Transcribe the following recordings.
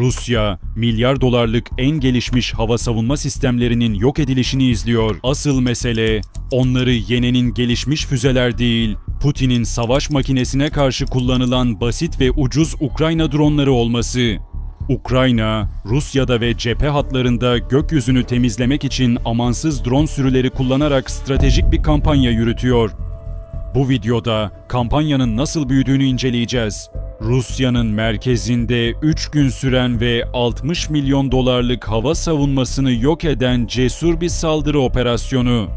Rusya, milyar dolarlık en gelişmiş hava savunma sistemlerinin yok edilişini izliyor. Asıl mesele, onları yenenin gelişmiş füzeler değil, Putin'in savaş makinesine karşı kullanılan basit ve ucuz Ukrayna dronları olması. Ukrayna, Rusya'da ve cephe hatlarında gökyüzünü temizlemek için amansız drone sürüleri kullanarak stratejik bir kampanya yürütüyor. Bu videoda kampanyanın nasıl büyüdüğünü inceleyeceğiz. Rusya'nın merkezinde 3 gün süren ve 60 milyon dolarlık hava savunmasını yok eden cesur bir saldırı operasyonu.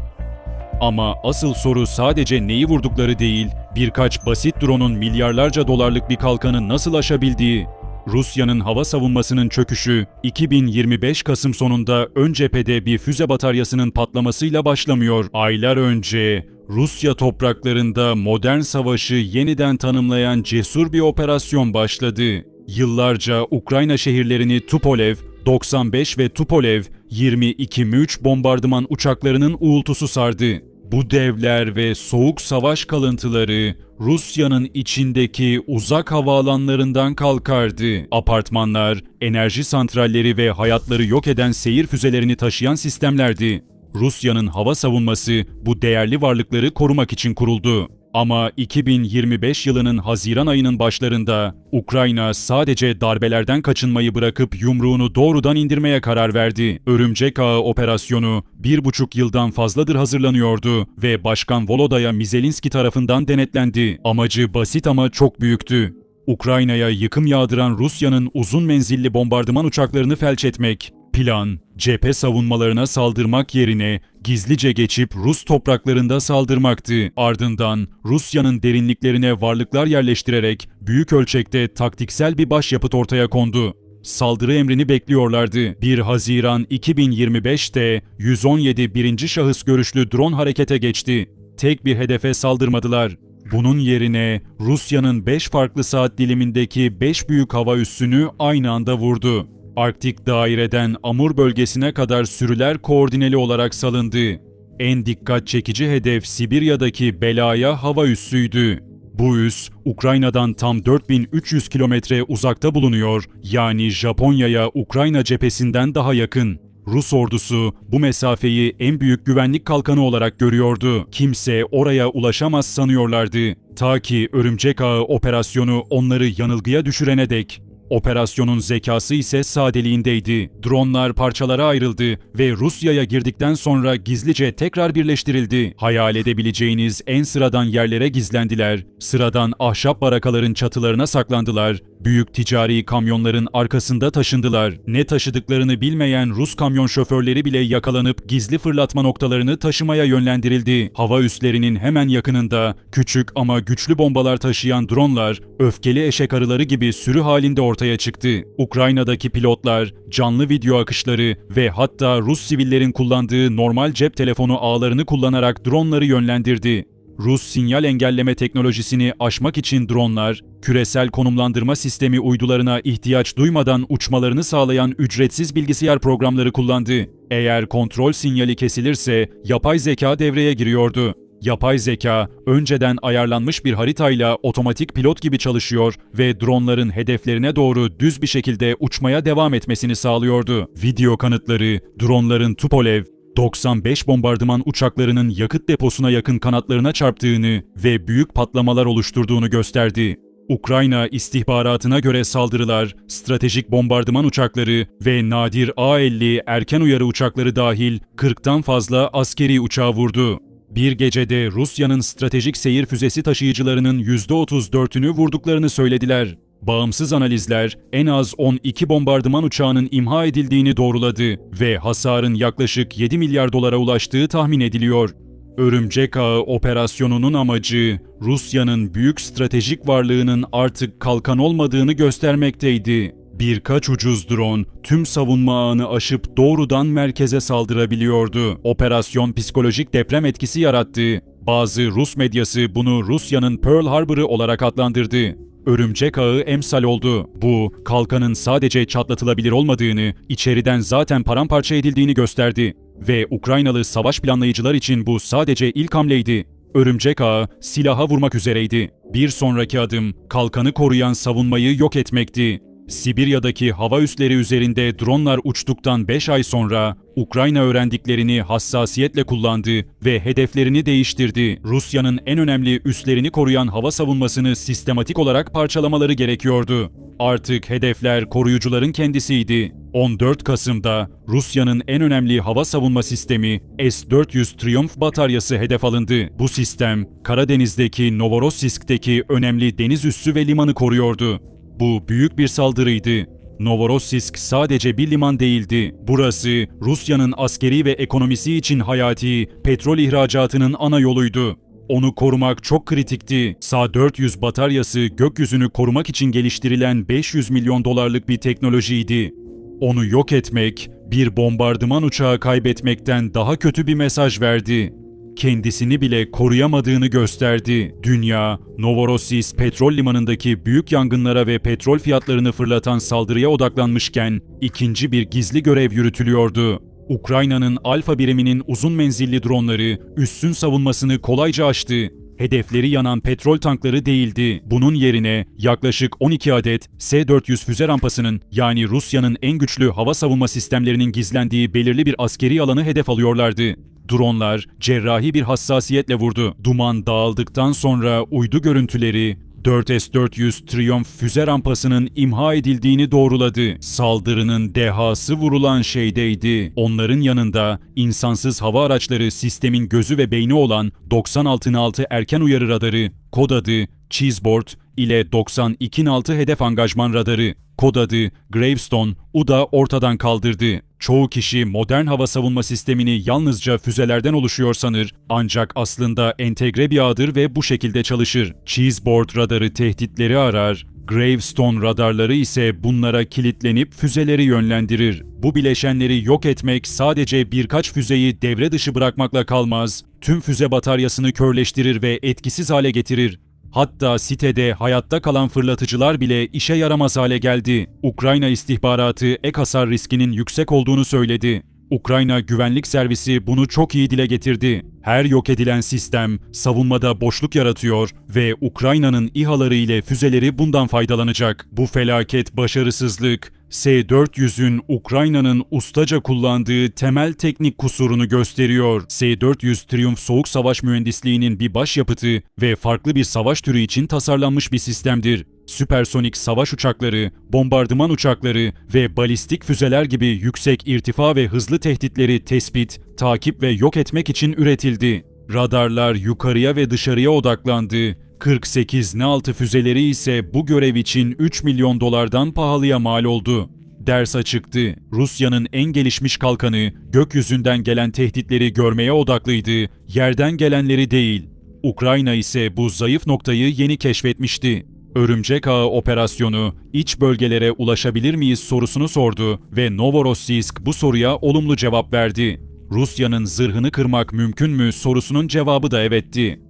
Ama asıl soru sadece neyi vurdukları değil, birkaç basit drone'un milyarlarca dolarlık bir kalkanı nasıl aşabildiği. Rusya'nın hava savunmasının çöküşü 2025 Kasım sonunda ön cephede bir füze bataryasının patlamasıyla başlamıyor. Aylar önce Rusya topraklarında modern savaşı yeniden tanımlayan cesur bir operasyon başladı. Yıllarca Ukrayna şehirlerini Tupolev, 95 ve Tupolev 22-3 bombardıman uçaklarının uğultusu sardı. Bu devler ve soğuk savaş kalıntıları Rusya'nın içindeki uzak havaalanlarından kalkardı. Apartmanlar, enerji santralleri ve hayatları yok eden seyir füzelerini taşıyan sistemlerdi. Rusya'nın hava savunması bu değerli varlıkları korumak için kuruldu. Ama 2025 yılının Haziran ayının başlarında Ukrayna sadece darbelerden kaçınmayı bırakıp yumruğunu doğrudan indirmeye karar verdi. Örümcek Ağı operasyonu bir buçuk yıldan fazladır hazırlanıyordu ve Başkan Volodaya Mizelinski tarafından denetlendi. Amacı basit ama çok büyüktü. Ukrayna'ya yıkım yağdıran Rusya'nın uzun menzilli bombardıman uçaklarını felç etmek. Plan, cephe savunmalarına saldırmak yerine gizlice geçip Rus topraklarında saldırmaktı. Ardından Rusya'nın derinliklerine varlıklar yerleştirerek büyük ölçekte taktiksel bir başyapıt ortaya kondu. Saldırı emrini bekliyorlardı. 1 Haziran 2025'te 117 birinci şahıs görüşlü drone harekete geçti. Tek bir hedefe saldırmadılar. Bunun yerine Rusya'nın 5 farklı saat dilimindeki 5 büyük hava üssünü aynı anda vurdu. Arktik daireden Amur bölgesine kadar sürüler koordineli olarak salındı. En dikkat çekici hedef Sibirya'daki Belaya hava üssüydü. Bu üs, Ukrayna'dan tam 4300 kilometre uzakta bulunuyor, yani Japonya'ya Ukrayna cephesinden daha yakın. Rus ordusu bu mesafeyi en büyük güvenlik kalkanı olarak görüyordu. Kimse oraya ulaşamaz sanıyorlardı. Ta ki Örümcek Ağı operasyonu onları yanılgıya düşürene dek. Operasyonun zekası ise sadeliğindeydi. Dronlar parçalara ayrıldı ve Rusya'ya girdikten sonra gizlice tekrar birleştirildi. Hayal edebileceğiniz en sıradan yerlere gizlendiler. Sıradan ahşap barakaların çatılarına saklandılar. Büyük ticari kamyonların arkasında taşındılar. Ne taşıdıklarını bilmeyen Rus kamyon şoförleri bile yakalanıp gizli fırlatma noktalarını taşımaya yönlendirildi. Hava üslerinin hemen yakınında küçük ama güçlü bombalar taşıyan dronlar, öfkeli eşek arıları gibi sürü halinde ortaya çıktı. Ukrayna'daki pilotlar, canlı video akışları ve hatta Rus sivillerin kullandığı normal cep telefonu ağlarını kullanarak dronları yönlendirdi. Rus sinyal engelleme teknolojisini aşmak için dronlar, küresel konumlandırma sistemi uydularına ihtiyaç duymadan uçmalarını sağlayan ücretsiz bilgisayar programları kullandı. Eğer kontrol sinyali kesilirse yapay zeka devreye giriyordu. Yapay zeka önceden ayarlanmış bir haritayla otomatik pilot gibi çalışıyor ve dronların hedeflerine doğru düz bir şekilde uçmaya devam etmesini sağlıyordu. Video kanıtları dronların Tupolev, 95 bombardıman uçaklarının yakıt deposuna yakın kanatlarına çarptığını ve büyük patlamalar oluşturduğunu gösterdi. Ukrayna istihbaratına göre saldırılar, stratejik bombardıman uçakları ve nadir A-50 erken uyarı uçakları dahil 40'tan fazla askeri uçağı vurdu. Bir gecede Rusya'nın stratejik seyir füzesi taşıyıcılarının %34'ünü vurduklarını söylediler. Bağımsız analizler en az 12 bombardıman uçağının imha edildiğini doğruladı ve hasarın yaklaşık 7 milyar dolara ulaştığı tahmin ediliyor. Örümcek Ağı operasyonunun amacı Rusya'nın büyük stratejik varlığının artık kalkan olmadığını göstermekteydi. Birkaç ucuz drone tüm savunma ağını aşıp doğrudan merkeze saldırabiliyordu. Operasyon psikolojik deprem etkisi yarattı. Bazı Rus medyası bunu Rusya'nın Pearl Harbor'ı olarak adlandırdı. Örümcek ağı emsal oldu. Bu, kalkanın sadece çatlatılabilir olmadığını, içeriden zaten paramparça edildiğini gösterdi. Ve Ukraynalı savaş planlayıcılar için bu sadece ilk hamleydi. Örümcek ağı silaha vurmak üzereydi. Bir sonraki adım kalkanı koruyan savunmayı yok etmekti. Sibirya'daki hava üsleri üzerinde dronlar uçtuktan 5 ay sonra Ukrayna öğrendiklerini hassasiyetle kullandı ve hedeflerini değiştirdi. Rusya'nın en önemli üslerini koruyan hava savunmasını sistematik olarak parçalamaları gerekiyordu. Artık hedefler koruyucuların kendisiydi. 14 Kasım'da Rusya'nın en önemli hava savunma sistemi S-400 Triumph bataryası hedef alındı. Bu sistem Karadeniz'deki Novorossiysk'teki önemli deniz üssü ve limanı koruyordu. Bu büyük bir saldırıydı. Novorossiysk sadece bir liman değildi. Burası Rusya'nın askeri ve ekonomisi için hayati petrol ihracatının ana yoluydu. Onu korumak çok kritikti. SA-400 bataryası gökyüzünü korumak için geliştirilen 500 milyon dolarlık bir teknolojiydi. Onu yok etmek, bir bombardıman uçağı kaybetmekten daha kötü bir mesaj verdi. Kendisini bile koruyamadığını gösterdi. Dünya, Novorossiysk petrol limanındaki büyük yangınlara ve petrol fiyatlarını fırlatan saldırıya odaklanmışken ikinci bir gizli görev yürütülüyordu. Ukrayna'nın Alfa biriminin uzun menzilli dronları üssün savunmasını kolayca aştı. Hedefleri yanan petrol tankları değildi. Bunun yerine yaklaşık 12 adet S-400 füze rampasının yani Rusya'nın en güçlü hava savunma sistemlerinin gizlendiği belirli bir askeri alanı hedef alıyorlardı. Dronlar cerrahi bir hassasiyetle vurdu. Duman dağıldıktan sonra uydu görüntüleri 4S-400 Triumph füze rampasının imha edildiğini doğruladı. Saldırının dehası vurulan şeydeydi. Onların yanında insansız hava araçları sistemin gözü ve beyni olan 96 erken uyarı radarı, kod adı Cheeseboard ile 92 altı hedef angajman radarı, kod adı Gravestone, UDA ortadan kaldırdı. Çoğu kişi modern hava savunma sistemini yalnızca füzelerden oluşuyor sanır ancak aslında entegre bir ağdır ve bu şekilde çalışır. Cheeseboard radarı tehditleri arar, Gravestone radarları ise bunlara kilitlenip füzeleri yönlendirir. Bu bileşenleri yok etmek sadece birkaç füzeyi devre dışı bırakmakla kalmaz, tüm füze bataryasını körleştirir ve etkisiz hale getirir. Hatta sitede hayatta kalan fırlatıcılar bile işe yaramaz hale geldi. Ukrayna istihbaratı ek hasar riskinin yüksek olduğunu söyledi. Ukrayna Güvenlik Servisi bunu çok iyi dile getirdi. Her yok edilen sistem savunmada boşluk yaratıyor ve Ukrayna'nın İHA'ları ile füzeleri bundan faydalanacak. Bu felaket başarısızlık S-400'ün Ukrayna'nın ustaca kullandığı temel teknik kusurunu gösteriyor. S-400 Triumph soğuk savaş mühendisliğinin bir başyapıtı ve farklı bir savaş türü için tasarlanmış bir sistemdir. Süpersonik savaş uçakları, bombardıman uçakları ve balistik füzeler gibi yüksek irtifa ve hızlı tehditleri tespit, takip ve yok etmek için üretildi. Radarlar yukarıya ve dışarıya odaklandı 48 N6 füzeleri ise bu görev için 3 milyon dolardan pahalıya mal oldu. Ders açıktı. Rusya'nın en gelişmiş kalkanı gökyüzünden gelen tehditleri görmeye odaklıydı, yerden gelenleri değil. Ukrayna ise bu zayıf noktayı yeni keşfetmişti. Örümcek Ağı operasyonu iç bölgelere ulaşabilir miyiz sorusunu sordu ve Novorossiysk bu soruya olumlu cevap verdi. Rusya'nın zırhını kırmak mümkün mü sorusunun cevabı da evetti.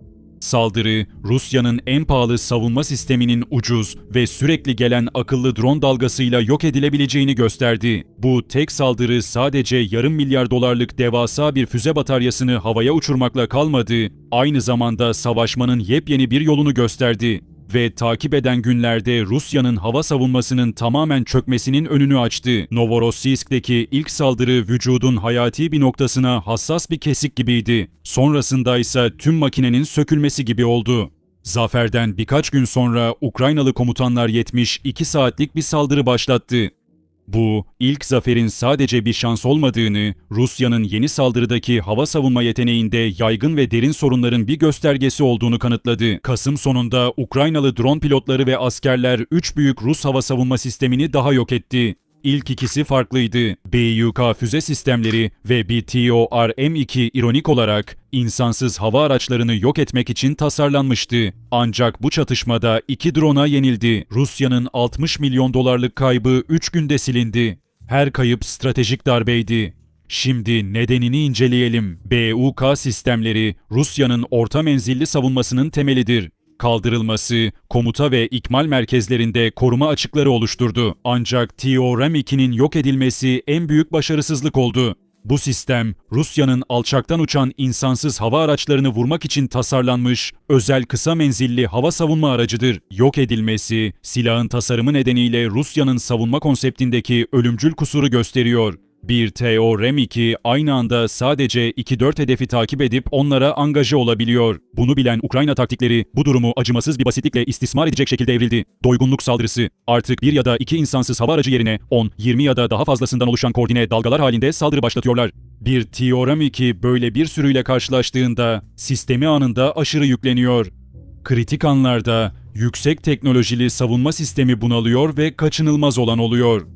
Saldırı, Rusya'nın en pahalı savunma sisteminin ucuz ve sürekli gelen akıllı drone dalgasıyla yok edilebileceğini gösterdi. Bu tek saldırı sadece yarım milyar dolarlık devasa bir füze bataryasını havaya uçurmakla kalmadı, aynı zamanda savaşmanın yepyeni bir yolunu gösterdi ve takip eden günlerde Rusya'nın hava savunmasının tamamen çökmesinin önünü açtı. Novorossiysk'teki ilk saldırı vücudun hayati bir noktasına hassas bir kesik gibiydi. Sonrasında ise tüm makinenin sökülmesi gibi oldu. Zaferden birkaç gün sonra Ukraynalı komutanlar 72 saatlik bir saldırı başlattı. Bu, ilk zaferin sadece bir şans olmadığını, Rusya'nın yeni saldırıdaki hava savunma yeteneğinde yaygın ve derin sorunların bir göstergesi olduğunu kanıtladı. Kasım sonunda Ukraynalı drone pilotları ve askerler 3 büyük Rus hava savunma sistemini daha yok etti. İlk ikisi farklıydı. BYK füze sistemleri ve BTOR-M2 ironik olarak insansız hava araçlarını yok etmek için tasarlanmıştı. Ancak bu çatışmada iki drona yenildi. Rusya'nın 60 milyon dolarlık kaybı 3 günde silindi. Her kayıp stratejik darbeydi. Şimdi nedenini inceleyelim. BUK sistemleri Rusya'nın orta menzilli savunmasının temelidir kaldırılması, komuta ve ikmal merkezlerinde koruma açıkları oluşturdu. Ancak TORM 2'nin yok edilmesi en büyük başarısızlık oldu. Bu sistem, Rusya'nın alçaktan uçan insansız hava araçlarını vurmak için tasarlanmış özel kısa menzilli hava savunma aracıdır. Yok edilmesi, silahın tasarımı nedeniyle Rusya'nın savunma konseptindeki ölümcül kusuru gösteriyor. Bir TO-REM-2 aynı anda sadece 2-4 hedefi takip edip onlara angaje olabiliyor. Bunu bilen Ukrayna taktikleri bu durumu acımasız bir basitlikle istismar edecek şekilde evrildi. Doygunluk saldırısı. Artık bir ya da iki insansız hava aracı yerine 10, 20 ya da daha fazlasından oluşan koordine dalgalar halinde saldırı başlatıyorlar. Bir TO-REM-2 böyle bir sürüyle karşılaştığında sistemi anında aşırı yükleniyor. Kritik anlarda yüksek teknolojili savunma sistemi bunalıyor ve kaçınılmaz olan oluyor.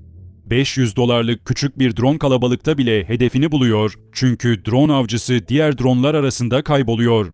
500 dolarlık küçük bir drone kalabalıkta bile hedefini buluyor çünkü drone avcısı diğer dronlar arasında kayboluyor.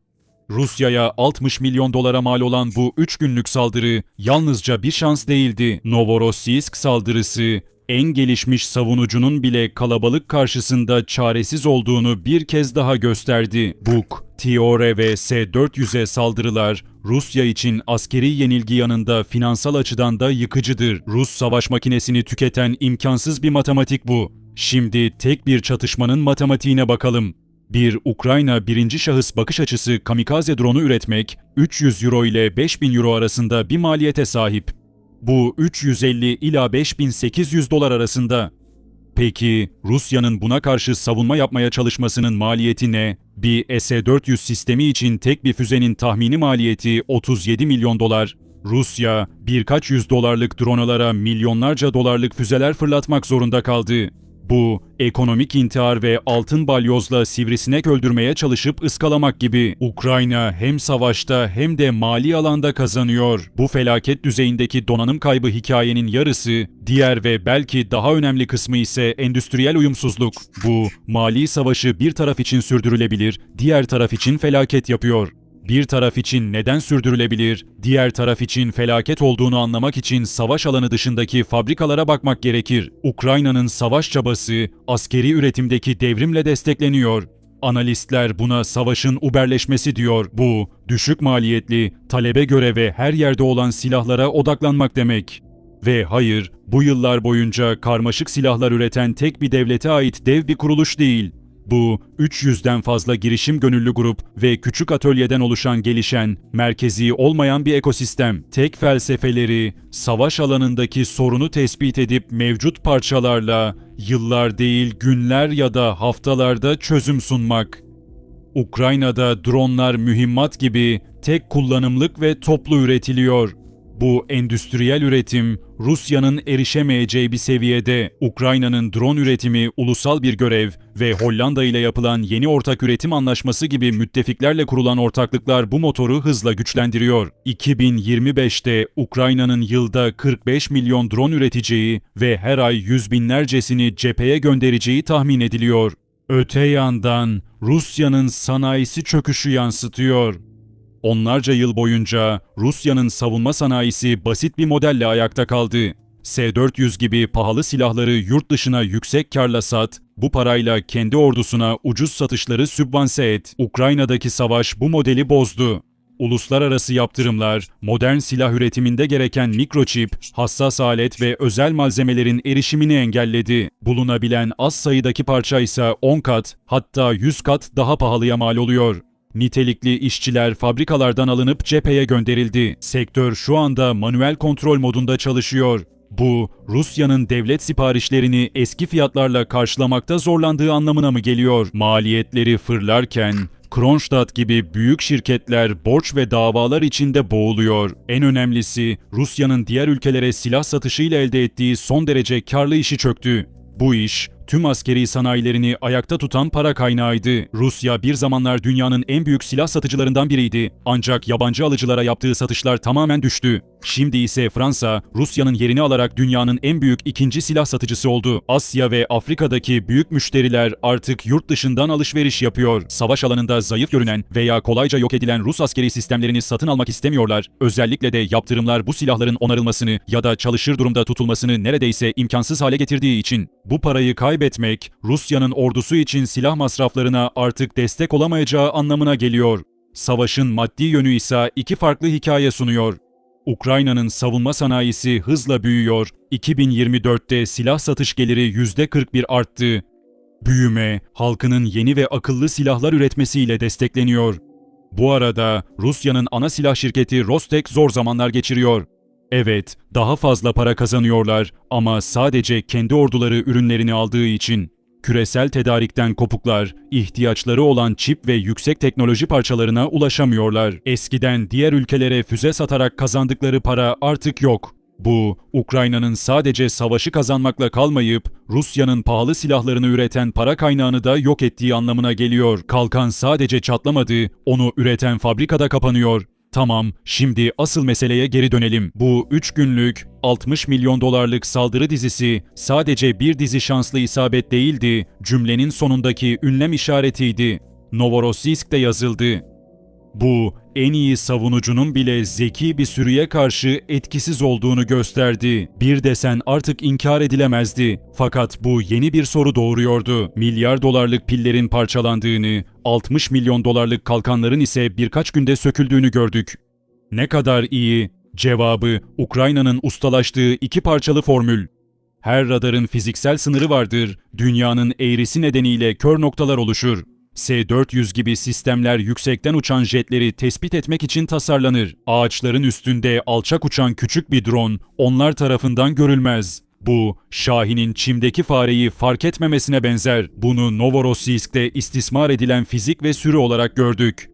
Rusya'ya 60 milyon dolara mal olan bu 3 günlük saldırı yalnızca bir şans değildi. Novorossiysk saldırısı en gelişmiş savunucunun bile kalabalık karşısında çaresiz olduğunu bir kez daha gösterdi. Buk, Tiore ve S-400'e saldırılar Rusya için askeri yenilgi yanında finansal açıdan da yıkıcıdır. Rus savaş makinesini tüketen imkansız bir matematik bu. Şimdi tek bir çatışmanın matematiğine bakalım. Bir Ukrayna birinci şahıs bakış açısı kamikaze drone'u üretmek 300 euro ile 5000 euro arasında bir maliyete sahip. Bu 350 ila 5800 dolar arasında. Peki Rusya'nın buna karşı savunma yapmaya çalışmasının maliyeti ne? Bir S-400 sistemi için tek bir füzenin tahmini maliyeti 37 milyon dolar. Rusya birkaç yüz dolarlık dronalara milyonlarca dolarlık füzeler fırlatmak zorunda kaldı. Bu, ekonomik intihar ve altın balyozla sivrisinek öldürmeye çalışıp ıskalamak gibi. Ukrayna hem savaşta hem de mali alanda kazanıyor. Bu felaket düzeyindeki donanım kaybı hikayenin yarısı, diğer ve belki daha önemli kısmı ise endüstriyel uyumsuzluk. Bu, mali savaşı bir taraf için sürdürülebilir, diğer taraf için felaket yapıyor. Bir taraf için neden sürdürülebilir, diğer taraf için felaket olduğunu anlamak için savaş alanı dışındaki fabrikalara bakmak gerekir. Ukrayna'nın savaş çabası askeri üretimdeki devrimle destekleniyor. Analistler buna savaşın uberleşmesi diyor. Bu, düşük maliyetli, talebe göre ve her yerde olan silahlara odaklanmak demek. Ve hayır, bu yıllar boyunca karmaşık silahlar üreten tek bir devlete ait dev bir kuruluş değil. Bu 300'den fazla girişim gönüllü grup ve küçük atölyeden oluşan gelişen, merkezi olmayan bir ekosistem. Tek felsefeleri savaş alanındaki sorunu tespit edip mevcut parçalarla yıllar değil günler ya da haftalarda çözüm sunmak. Ukrayna'da dronlar mühimmat gibi tek kullanımlık ve toplu üretiliyor. Bu endüstriyel üretim Rusya'nın erişemeyeceği bir seviyede Ukrayna'nın drone üretimi ulusal bir görev ve Hollanda ile yapılan yeni ortak üretim anlaşması gibi müttefiklerle kurulan ortaklıklar bu motoru hızla güçlendiriyor. 2025'te Ukrayna'nın yılda 45 milyon drone üreteceği ve her ay yüz binlercesini cepheye göndereceği tahmin ediliyor. Öte yandan Rusya'nın sanayisi çöküşü yansıtıyor. Onlarca yıl boyunca Rusya'nın savunma sanayisi basit bir modelle ayakta kaldı. S-400 gibi pahalı silahları yurt dışına yüksek karla sat, bu parayla kendi ordusuna ucuz satışları sübvanse et. Ukrayna'daki savaş bu modeli bozdu. Uluslararası yaptırımlar, modern silah üretiminde gereken mikroçip, hassas alet ve özel malzemelerin erişimini engelledi. Bulunabilen az sayıdaki parça ise 10 kat, hatta 100 kat daha pahalıya mal oluyor. Nitelikli işçiler fabrikalardan alınıp cepheye gönderildi. Sektör şu anda manuel kontrol modunda çalışıyor. Bu, Rusya'nın devlet siparişlerini eski fiyatlarla karşılamakta zorlandığı anlamına mı geliyor? Maliyetleri fırlarken Kronstadt gibi büyük şirketler borç ve davalar içinde boğuluyor. En önemlisi Rusya'nın diğer ülkelere silah satışıyla elde ettiği son derece karlı işi çöktü. Bu iş tüm askeri sanayilerini ayakta tutan para kaynağıydı. Rusya bir zamanlar dünyanın en büyük silah satıcılarından biriydi. Ancak yabancı alıcılara yaptığı satışlar tamamen düştü. Şimdi ise Fransa, Rusya'nın yerini alarak dünyanın en büyük ikinci silah satıcısı oldu. Asya ve Afrika'daki büyük müşteriler artık yurt dışından alışveriş yapıyor. Savaş alanında zayıf görünen veya kolayca yok edilen Rus askeri sistemlerini satın almak istemiyorlar. Özellikle de yaptırımlar bu silahların onarılmasını ya da çalışır durumda tutulmasını neredeyse imkansız hale getirdiği için. Bu parayı kaybetmek, Rusya'nın ordusu için silah masraflarına artık destek olamayacağı anlamına geliyor. Savaşın maddi yönü ise iki farklı hikaye sunuyor. Ukrayna'nın savunma sanayisi hızla büyüyor. 2024'te silah satış geliri %41 arttı. büyüme, halkının yeni ve akıllı silahlar üretmesiyle destekleniyor. Bu arada Rusya'nın ana silah şirketi Rostek zor zamanlar geçiriyor. Evet, daha fazla para kazanıyorlar ama sadece kendi orduları ürünlerini aldığı için. Küresel tedarikten kopuklar, ihtiyaçları olan çip ve yüksek teknoloji parçalarına ulaşamıyorlar. Eskiden diğer ülkelere füze satarak kazandıkları para artık yok. Bu, Ukrayna'nın sadece savaşı kazanmakla kalmayıp Rusya'nın pahalı silahlarını üreten para kaynağını da yok ettiği anlamına geliyor. Kalkan sadece çatlamadı, onu üreten fabrikada kapanıyor. Tamam, şimdi asıl meseleye geri dönelim. Bu 3 günlük 60 milyon dolarlık saldırı dizisi sadece bir dizi şanslı isabet değildi, cümlenin sonundaki ünlem işaretiydi. Novorossiysk'te yazıldı. Bu en iyi savunucunun bile zeki bir sürüye karşı etkisiz olduğunu gösterdi. Bir desen artık inkar edilemezdi. Fakat bu yeni bir soru doğuruyordu. Milyar dolarlık pillerin parçalandığını, 60 milyon dolarlık kalkanların ise birkaç günde söküldüğünü gördük. Ne kadar iyi? Cevabı Ukrayna'nın ustalaştığı iki parçalı formül. Her radarın fiziksel sınırı vardır. Dünyanın eğrisi nedeniyle kör noktalar oluşur. S-400 gibi sistemler yüksekten uçan jetleri tespit etmek için tasarlanır. Ağaçların üstünde alçak uçan küçük bir drone onlar tarafından görülmez. Bu, Şahin'in çimdeki fareyi fark etmemesine benzer. Bunu Novorossiysk'te istismar edilen fizik ve sürü olarak gördük.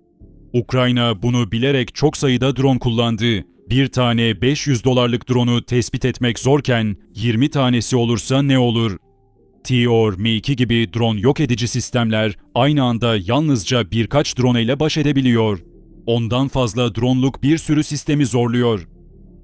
Ukrayna bunu bilerek çok sayıda drone kullandı. Bir tane 500 dolarlık drone'u tespit etmek zorken 20 tanesi olursa ne olur? Tior, Mi-2 gibi drone yok edici sistemler aynı anda yalnızca birkaç drone ile baş edebiliyor. Ondan fazla droneluk bir sürü sistemi zorluyor.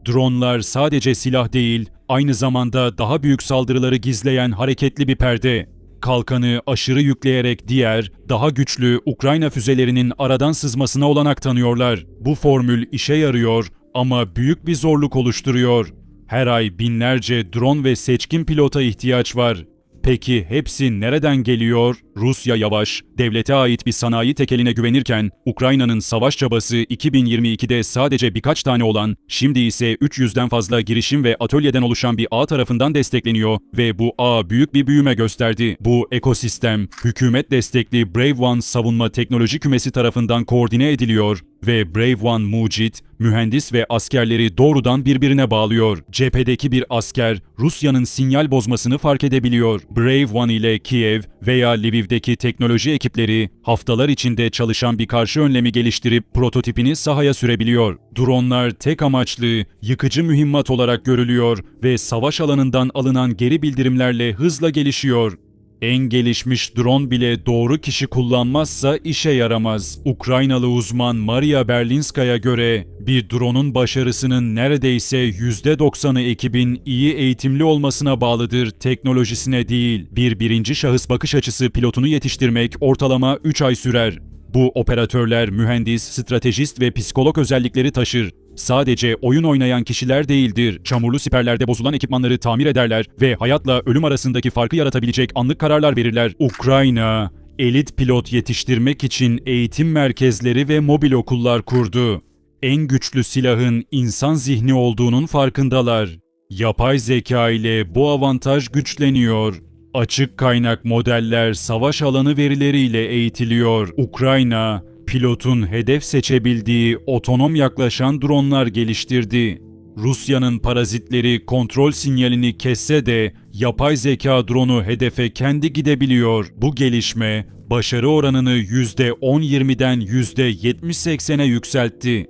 Dronlar sadece silah değil, aynı zamanda daha büyük saldırıları gizleyen hareketli bir perde. Kalkanı aşırı yükleyerek diğer, daha güçlü Ukrayna füzelerinin aradan sızmasına olanak tanıyorlar. Bu formül işe yarıyor ama büyük bir zorluk oluşturuyor. Her ay binlerce drone ve seçkin pilota ihtiyaç var. Peki hepsi nereden geliyor? Rusya yavaş, devlete ait bir sanayi tekeline güvenirken Ukrayna'nın savaş çabası 2022'de sadece birkaç tane olan, şimdi ise 300'den fazla girişim ve atölyeden oluşan bir ağ tarafından destekleniyor ve bu ağ büyük bir büyüme gösterdi. Bu ekosistem, hükümet destekli Brave One savunma teknoloji kümesi tarafından koordine ediliyor ve Brave One Mucit, mühendis ve askerleri doğrudan birbirine bağlıyor. Cephedeki bir asker Rusya'nın sinyal bozmasını fark edebiliyor. Brave One ile Kiev veya Lviv'deki teknoloji ekipleri haftalar içinde çalışan bir karşı önlemi geliştirip prototipini sahaya sürebiliyor. Dronlar tek amaçlı, yıkıcı mühimmat olarak görülüyor ve savaş alanından alınan geri bildirimlerle hızla gelişiyor. En gelişmiş drone bile doğru kişi kullanmazsa işe yaramaz. Ukraynalı uzman Maria Berlinskaya göre bir drone'un başarısının neredeyse %90'ı ekibin iyi eğitimli olmasına bağlıdır, teknolojisine değil. Bir birinci şahıs bakış açısı pilotunu yetiştirmek ortalama 3 ay sürer. Bu operatörler mühendis, stratejist ve psikolog özellikleri taşır. Sadece oyun oynayan kişiler değildir. Çamurlu siperlerde bozulan ekipmanları tamir ederler ve hayatla ölüm arasındaki farkı yaratabilecek anlık kararlar verirler. Ukrayna, elit pilot yetiştirmek için eğitim merkezleri ve mobil okullar kurdu. En güçlü silahın insan zihni olduğunun farkındalar. Yapay zeka ile bu avantaj güçleniyor. Açık kaynak modeller savaş alanı verileriyle eğitiliyor. Ukrayna, pilotun hedef seçebildiği otonom yaklaşan dronlar geliştirdi. Rusya'nın parazitleri kontrol sinyalini kesse de yapay zeka dronu hedefe kendi gidebiliyor. Bu gelişme başarı oranını %10-20'den %70-80'e yükseltti.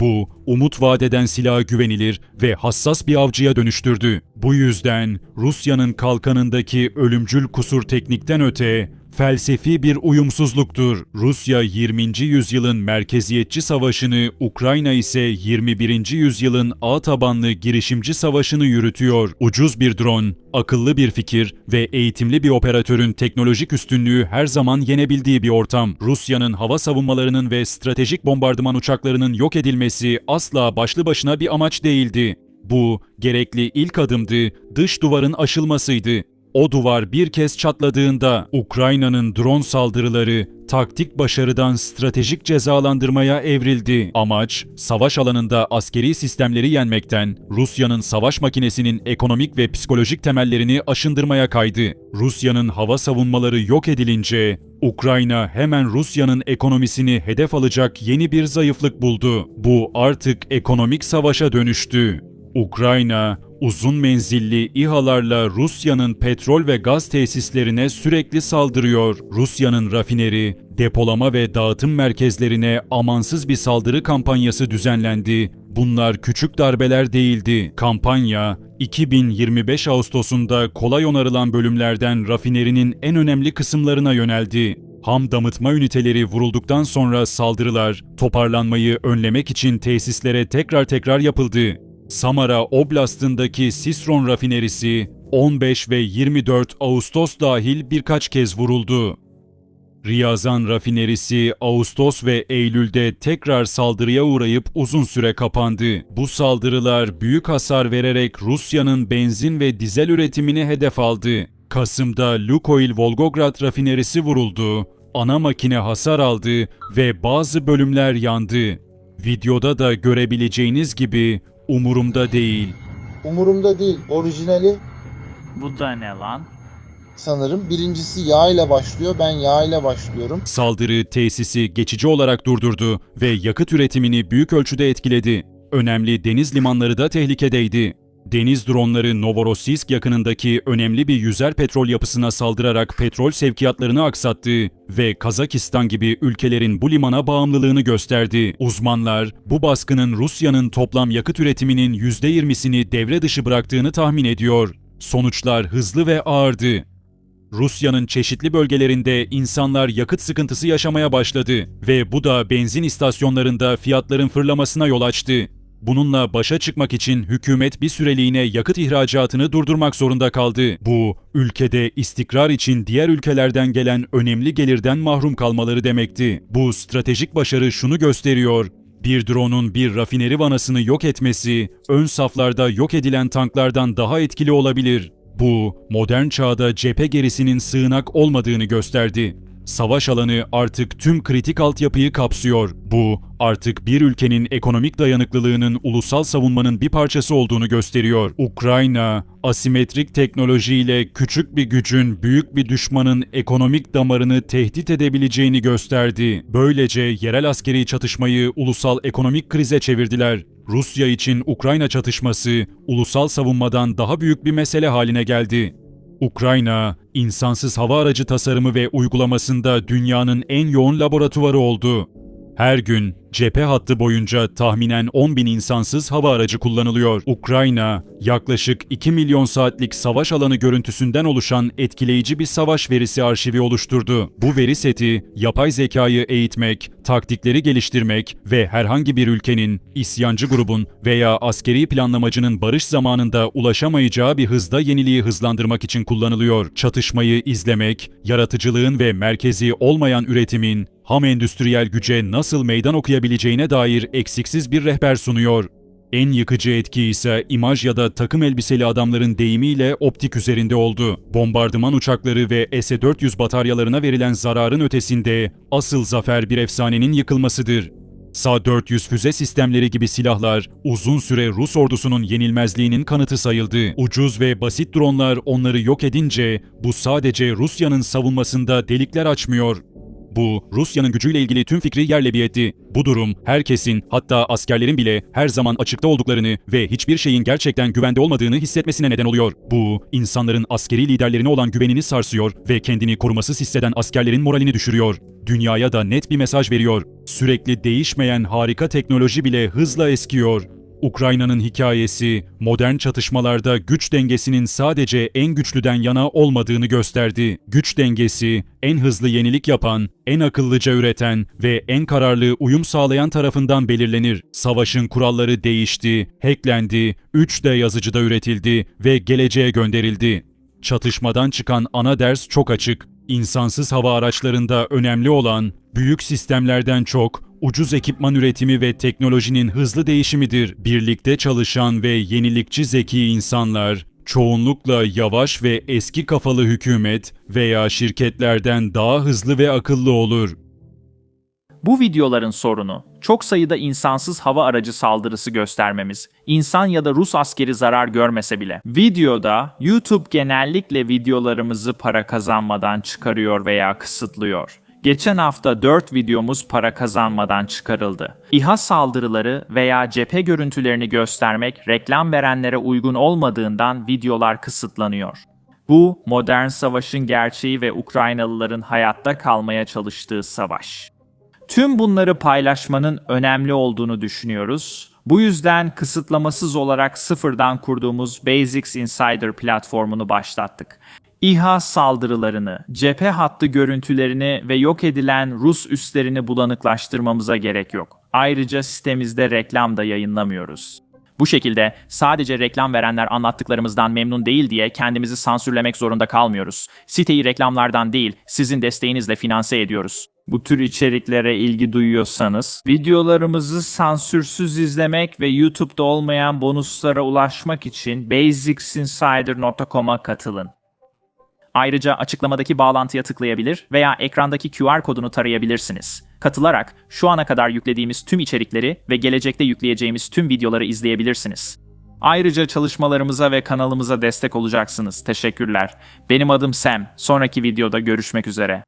Bu, umut vadeden silaha güvenilir ve hassas bir avcıya dönüştürdü. Bu yüzden Rusya'nın kalkanındaki ölümcül kusur teknikten öte felsefi bir uyumsuzluktur. Rusya 20. yüzyılın merkeziyetçi savaşını, Ukrayna ise 21. yüzyılın ağ tabanlı girişimci savaşını yürütüyor. Ucuz bir drone, akıllı bir fikir ve eğitimli bir operatörün teknolojik üstünlüğü her zaman yenebildiği bir ortam. Rusya'nın hava savunmalarının ve stratejik bombardıman uçaklarının yok edilmesi asla başlı başına bir amaç değildi. Bu, gerekli ilk adımdı, dış duvarın aşılmasıydı. O duvar bir kez çatladığında Ukrayna'nın drone saldırıları taktik başarıdan stratejik cezalandırmaya evrildi. Amaç, savaş alanında askeri sistemleri yenmekten Rusya'nın savaş makinesinin ekonomik ve psikolojik temellerini aşındırmaya kaydı. Rusya'nın hava savunmaları yok edilince Ukrayna hemen Rusya'nın ekonomisini hedef alacak yeni bir zayıflık buldu. Bu artık ekonomik savaşa dönüştü. Ukrayna, uzun menzilli İHA'larla Rusya'nın petrol ve gaz tesislerine sürekli saldırıyor. Rusya'nın rafineri, depolama ve dağıtım merkezlerine amansız bir saldırı kampanyası düzenlendi. Bunlar küçük darbeler değildi. Kampanya, 2025 Ağustos'unda kolay onarılan bölümlerden rafinerinin en önemli kısımlarına yöneldi. Ham damıtma üniteleri vurulduktan sonra saldırılar, toparlanmayı önlemek için tesislere tekrar tekrar yapıldı. Samara Oblast'ındaki Sisron rafinerisi 15 ve 24 Ağustos dahil birkaç kez vuruldu. Riyazan rafinerisi Ağustos ve Eylül'de tekrar saldırıya uğrayıp uzun süre kapandı. Bu saldırılar büyük hasar vererek Rusya'nın benzin ve dizel üretimini hedef aldı. Kasım'da Lukoil Volgograd rafinerisi vuruldu. Ana makine hasar aldı ve bazı bölümler yandı. Videoda da görebileceğiniz gibi umurumda değil. Umurumda değil. Orijinali Bu da ne lan? sanırım. Birincisi yağ ile başlıyor. Ben yağ ile başlıyorum. Saldırı tesisi geçici olarak durdurdu ve yakıt üretimini büyük ölçüde etkiledi. Önemli deniz limanları da tehlikedeydi. Deniz dronları Novorossiysk yakınındaki önemli bir yüzer petrol yapısına saldırarak petrol sevkiyatlarını aksattı ve Kazakistan gibi ülkelerin bu limana bağımlılığını gösterdi. Uzmanlar bu baskının Rusya'nın toplam yakıt üretiminin %20'sini devre dışı bıraktığını tahmin ediyor. Sonuçlar hızlı ve ağırdı. Rusya'nın çeşitli bölgelerinde insanlar yakıt sıkıntısı yaşamaya başladı ve bu da benzin istasyonlarında fiyatların fırlamasına yol açtı. Bununla başa çıkmak için hükümet bir süreliğine yakıt ihracatını durdurmak zorunda kaldı. Bu, ülkede istikrar için diğer ülkelerden gelen önemli gelirden mahrum kalmaları demekti. Bu stratejik başarı şunu gösteriyor. Bir drone'un bir rafineri vanasını yok etmesi, ön saflarda yok edilen tanklardan daha etkili olabilir. Bu, modern çağda cephe gerisinin sığınak olmadığını gösterdi. Savaş alanı artık tüm kritik altyapıyı kapsıyor. Bu, artık bir ülkenin ekonomik dayanıklılığının ulusal savunmanın bir parçası olduğunu gösteriyor. Ukrayna, asimetrik teknolojiyle küçük bir gücün büyük bir düşmanın ekonomik damarını tehdit edebileceğini gösterdi. Böylece yerel askeri çatışmayı ulusal ekonomik krize çevirdiler. Rusya için Ukrayna çatışması ulusal savunmadan daha büyük bir mesele haline geldi. Ukrayna, insansız hava aracı tasarımı ve uygulamasında dünyanın en yoğun laboratuvarı oldu. Her gün cephe hattı boyunca tahminen 10 bin insansız hava aracı kullanılıyor. Ukrayna, yaklaşık 2 milyon saatlik savaş alanı görüntüsünden oluşan etkileyici bir savaş verisi arşivi oluşturdu. Bu veri seti, yapay zekayı eğitmek, taktikleri geliştirmek ve herhangi bir ülkenin, isyancı grubun veya askeri planlamacının barış zamanında ulaşamayacağı bir hızda yeniliği hızlandırmak için kullanılıyor. Çatışmayı izlemek, yaratıcılığın ve merkezi olmayan üretimin, ham endüstriyel güce nasıl meydan okuyabileceğine dair eksiksiz bir rehber sunuyor. En yıkıcı etki ise imaj ya da takım elbiseli adamların deyimiyle optik üzerinde oldu. Bombardıman uçakları ve S-400 bataryalarına verilen zararın ötesinde asıl zafer bir efsanenin yıkılmasıdır. SA-400 füze sistemleri gibi silahlar uzun süre Rus ordusunun yenilmezliğinin kanıtı sayıldı. Ucuz ve basit dronlar onları yok edince bu sadece Rusya'nın savunmasında delikler açmıyor, bu, Rusya'nın gücüyle ilgili tüm fikri yerle bir etti. Bu durum, herkesin, hatta askerlerin bile her zaman açıkta olduklarını ve hiçbir şeyin gerçekten güvende olmadığını hissetmesine neden oluyor. Bu, insanların askeri liderlerine olan güvenini sarsıyor ve kendini korumasız hisseden askerlerin moralini düşürüyor. Dünyaya da net bir mesaj veriyor. Sürekli değişmeyen harika teknoloji bile hızla eskiyor. Ukrayna'nın hikayesi, modern çatışmalarda güç dengesinin sadece en güçlüden yana olmadığını gösterdi. Güç dengesi, en hızlı yenilik yapan, en akıllıca üreten ve en kararlı uyum sağlayan tarafından belirlenir. Savaşın kuralları değişti, hacklendi, 3D yazıcıda üretildi ve geleceğe gönderildi. Çatışmadan çıkan ana ders çok açık. İnsansız hava araçlarında önemli olan büyük sistemlerden çok ucuz ekipman üretimi ve teknolojinin hızlı değişimidir. Birlikte çalışan ve yenilikçi zeki insanlar Çoğunlukla yavaş ve eski kafalı hükümet veya şirketlerden daha hızlı ve akıllı olur. Bu videoların sorunu, çok sayıda insansız hava aracı saldırısı göstermemiz, insan ya da Rus askeri zarar görmese bile. Videoda YouTube genellikle videolarımızı para kazanmadan çıkarıyor veya kısıtlıyor. Geçen hafta 4 videomuz para kazanmadan çıkarıldı. İHA saldırıları veya cephe görüntülerini göstermek reklam verenlere uygun olmadığından videolar kısıtlanıyor. Bu modern savaşın gerçeği ve Ukraynalıların hayatta kalmaya çalıştığı savaş. Tüm bunları paylaşmanın önemli olduğunu düşünüyoruz. Bu yüzden kısıtlamasız olarak sıfırdan kurduğumuz Basics Insider platformunu başlattık. İHA saldırılarını, cephe hattı görüntülerini ve yok edilen Rus üslerini bulanıklaştırmamıza gerek yok. Ayrıca sitemizde reklam da yayınlamıyoruz. Bu şekilde sadece reklam verenler anlattıklarımızdan memnun değil diye kendimizi sansürlemek zorunda kalmıyoruz. Siteyi reklamlardan değil, sizin desteğinizle finanse ediyoruz. Bu tür içeriklere ilgi duyuyorsanız, videolarımızı sansürsüz izlemek ve YouTube'da olmayan bonuslara ulaşmak için basicsinsider.com'a katılın. Ayrıca açıklamadaki bağlantıya tıklayabilir veya ekrandaki QR kodunu tarayabilirsiniz. Katılarak şu ana kadar yüklediğimiz tüm içerikleri ve gelecekte yükleyeceğimiz tüm videoları izleyebilirsiniz. Ayrıca çalışmalarımıza ve kanalımıza destek olacaksınız. Teşekkürler. Benim adım Sam. Sonraki videoda görüşmek üzere.